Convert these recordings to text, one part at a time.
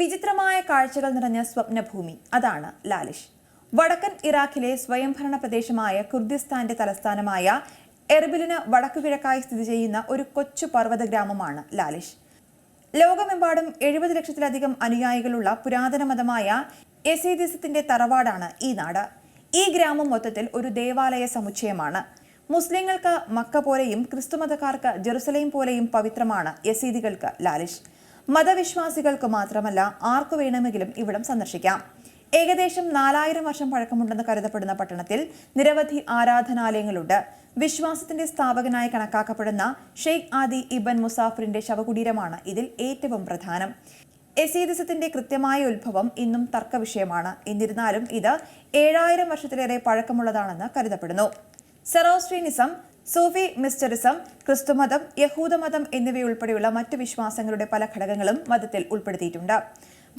വിചിത്രമായ കാഴ്ചകൾ നിറഞ്ഞ സ്വപ്നഭൂമി. അതാണ് ലാലിഷ്. വടക്കൻ ഇറാഖിലെ സ്വയംഭരണ പ്രദേശമായ കുർദിസ്ഥാന്റെ തലസ്ഥാനമായ എർബിലിന് വടക്കുകിഴക്കായി സ്ഥിതി ചെയ്യുന്ന ഒരു കൊച്ചു പർവത ഗ്രാമമാണ് ലാലിഷ്. ലോകമെമ്പാടും എഴുപത് ലക്ഷത്തിലധികം അനുയായികളുള്ള പുരാതന മതമായ എസീദിസത്തിന്റെ തറവാടാണ് ഈ നാട്. ഈ ഗ്രാമം മൊത്തത്തിൽ ഒരു ദേവാലയ സമുച്ചയമാണ്. മുസ്ലിങ്ങൾക്ക് മക്ക പോലെയും ക്രിസ്തുമതക്കാർക്ക് ജെറുസലേം പോലെയും പവിത്രമാണ് യസീദികൾക്ക് ലാലിഷ്. മതവിശ്വാസികൾക്ക് മാത്രമല്ല ആർക്കു വേണമെങ്കിലും ഇവിടം സന്ദർശിക്കാം. ഏകദേശം നാലായിരം വർഷം പഴക്കമുണ്ടെന്ന് കരുതപ്പെടുന്ന പട്ടണത്തിൽ നിരവധി ആരാധനാലയങ്ങളുണ്ട്. വിശ്വാസത്തിന്റെ സ്ഥാപകനായി കണക്കാക്കപ്പെടുന്ന ഷെയ്ഖ് ആദി ഇബൻ മുസാഫറിന്റെ ശവകുടീരമാണ് ഇതിൽ ഏറ്റവും പ്രധാനം. എസീദിസത്തിന്റെ കൃത്യമായ ഉത്ഭവം ഇന്നും തർക്കവിഷയമാണ്. എന്നിരുന്നാലും ഇത് ഏഴായിരം വർഷത്തിലേറെ പഴക്കമുള്ളതാണെന്ന് കരുതപ്പെടുന്നു. സെറോസ്ട്രീനിസം സൂഫി മിസ്റ്ററിസം ക്രിസ്തുമതം യഹൂദമതം എന്നിവയുൾപ്പെടെയുള്ള മറ്റു വിശ്വാസങ്ങളുടെ പല ഘടകങ്ങളും മതത്തിൽ ഉൾപ്പെടുത്തിയിട്ടുണ്ട്.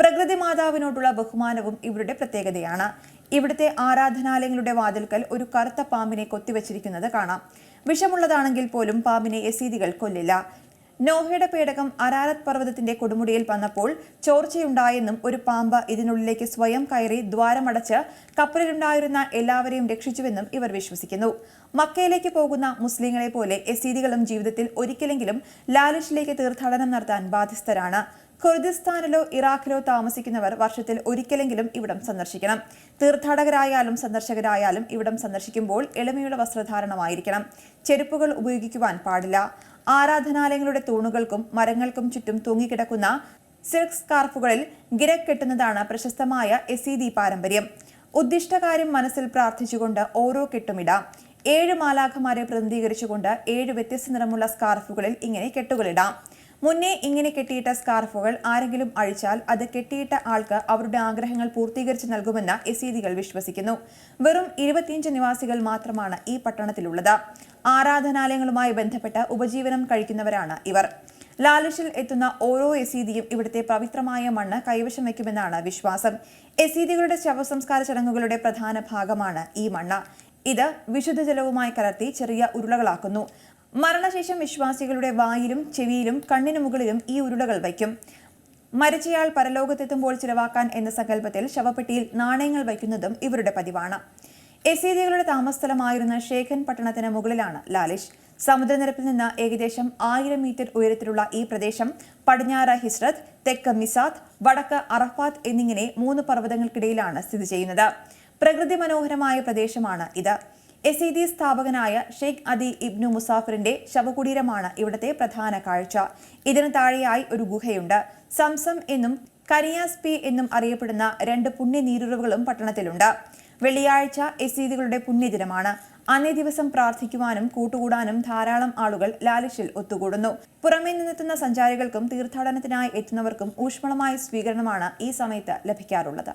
പ്രകൃതി മാതാവിനോടുള്ള ബഹുമാനവും ഇവരുടെ പ്രത്യേകതയാണ്. ഇവിടുത്തെ ആരാധനാലയങ്ങളുടെ വാതിൽക്കൽ ഒരു കറുത്ത പാമ്പിനെ കൊത്തിവച്ചിരിക്കുന്നത് കാണാം. വിഷമുള്ളതാണെങ്കിൽ പോലും പാമ്പിനെ എസീദികൾ കൊല്ലില്ല. നോഹയുടെ പേടകം അരാരത് പർവതത്തിന്റെ കൊടുമുടിയിൽ വന്നപ്പോൾ ചോർച്ചയുണ്ടായെന്നും ഒരു പാമ്പ് ഇതിനുള്ളിലേക്ക് സ്വയം കയറി ദ്വാരമടച്ച് കപ്പലിലുണ്ടായിരുന്ന എല്ലാവരെയും രക്ഷിച്ചുവെന്നും ഇവർ വിശ്വസിക്കുന്നു. മക്കയിലേക്ക് പോകുന്ന മുസ്ലിങ്ങളെ പോലെ എസീദികളും ജീവിതത്തിൽ ഒരിക്കലെങ്കിലും ലാലിഷിലേക്ക് തീർത്ഥാടനം നടത്താൻ ബാധ്യസ്ഥരാണ്. കുർദിസ്ഥാനിലോ ഇറാഖിലോ താമസിക്കുന്നവർ വർഷത്തിൽ ഒരിക്കലെങ്കിലും ഇവിടം സന്ദർശിക്കണം. തീർത്ഥാടകരായാലും സന്ദർശകരായാലും ഇവിടം സന്ദർശിക്കുമ്പോൾ എളിമയുള്ള വസ്ത്രധാരണമായിരിക്കണം. ചെരുപ്പുകൾ ഉപയോഗിക്കുവാൻ പാടില്ല. ആരാധനാലയങ്ങളുടെ തൂണുകൾക്കും മരങ്ങൾക്കും ചുറ്റും തൂങ്ങിക്കിടക്കുന്ന സിൽക്ക് സ്കാർഫുകളിൽ ഗിര കെട്ടുന്നതാണ് പ്രശസ്തമായ എസിദി പാരമ്പര്യം. ഉദ്ദിഷ്ടകാര്യം മനസ്സിൽ പ്രാർത്ഥിച്ചുകൊണ്ട് ഓരോ കെട്ടുമിടാം ഏഴ് മാലാഖമാരെ പ്രതിനിധീകരിച്ചുകൊണ്ട് ഏഴ് വ്യത്യസ്ത നിറമുള്ള സ്കാർഫുകളിൽ ഇങ്ങനെ കെട്ടുകളിടാം മുന്നേ ഇങ്ങനെ കെട്ടിയിട്ട സ്കാർഫുകൾ ആരെങ്കിലും അഴിച്ചാൽ അത് കെട്ടിയിട്ട ആൾക്ക് അവരുടെ ആഗ്രഹങ്ങൾ പൂർത്തീകരിച്ച് നൽകുമെന്ന് എസീദികൾ വിശ്വസിക്കുന്നു. വെറും ഇരുപത്തിയഞ്ച് നിവാസികൾ മാത്രമാണ് ഈ പട്ടണത്തിലുള്ളത്. ആരാധനാലയങ്ങളുമായി ബന്ധപ്പെട്ട് ഉപജീവനം കഴിക്കുന്നവരാണ് ഇവർ. ലാലിഷിൽ എത്തുന്ന ഓരോ എസീദിയും ഇവിടുത്തെ പവിത്രമായ മണ്ണ് കൈവശം വയ്ക്കുമെന്നാണ് വിശ്വാസം. എസീദികളുടെ ശവസംസ്കാര ചടങ്ങുകളുടെ പ്രധാന ഭാഗമാണ് ഈ മണ്ണ്. ഇത് വിശുദ്ധ ജലവുമായി കലർത്തി ചെറിയ ഉരുളകളാക്കുന്നു. മരണശേഷം വിശ്വാസികളുടെ വായിലും ചെവിയിലും കണ്ണിനു മുകളിലും ഈ ഉരുളകൾ വയ്ക്കും. മരിച്ചയാൾ പരലോകത്തെത്തുമ്പോൾ ചിലവാക്കാൻ എന്ന സങ്കല്പത്തിൽ ശവപ്പെട്ടിയിൽ നാണയങ്ങൾ വയ്ക്കുന്നതും ഇവരുടെ പതിവാണ്. എസീദികളുടെ താമസസ്ഥലമായിരുന്ന ശേഖൻ പട്ടണത്തിന് മുകളിലാണ് ലാലിഷ്. സമുദ്രനിരപ്പിൽ നിന്ന് ഏകദേശം ആയിരം മീറ്റർ ഉയരത്തിലുള്ള ഈ പ്രദേശം പടിഞ്ഞാറ് ഹിസ്രത് തെക്ക് മിസാത്ത് വടക്ക് അറഫാത്ത് എന്നിങ്ങനെ മൂന്ന് പർവതങ്ങൾക്കിടയിലാണ് സ്ഥിതി ചെയ്യുന്നത്. പ്രകൃതി മനോഹരമായ പ്രദേശമാണ് ഇത്. എസീദി സ്ഥാപകനായ ഷെയ്ഖ് അദി ഇബ്നു മുസാഫിറിന്റെ ശവകുടീരമാണ് ഇവിടത്തെ പ്രധാന കാഴ്ച. ഇതിനു താഴെയായി ഒരു ഗുഹയുണ്ട്. സംസം എന്നും കരിയാസ് പി എന്നും അറിയപ്പെടുന്ന രണ്ട് പുണ്യ നീരുറവുകളും പട്ടണത്തിലുണ്ട്. വെള്ളിയാഴ്ച എസീദികളുടെ പുണ്യദിനമാണ്. അന്നേ ദിവസം പ്രാർത്ഥിക്കുവാനും കൂട്ടുകൂടാനും ധാരാളം ആളുകൾ ലാലിഷിൽ ഒത്തുകൂടുന്നു. പുറമേ നിന്നെത്തുന്ന സഞ്ചാരികൾക്കും തീർത്ഥാടനത്തിനായി എത്തുന്നവർക്കും ഊഷ്മളമായ സ്വീകരണമാണ് ഈ സമയത്ത് ലഭിക്കാറുള്ളത്.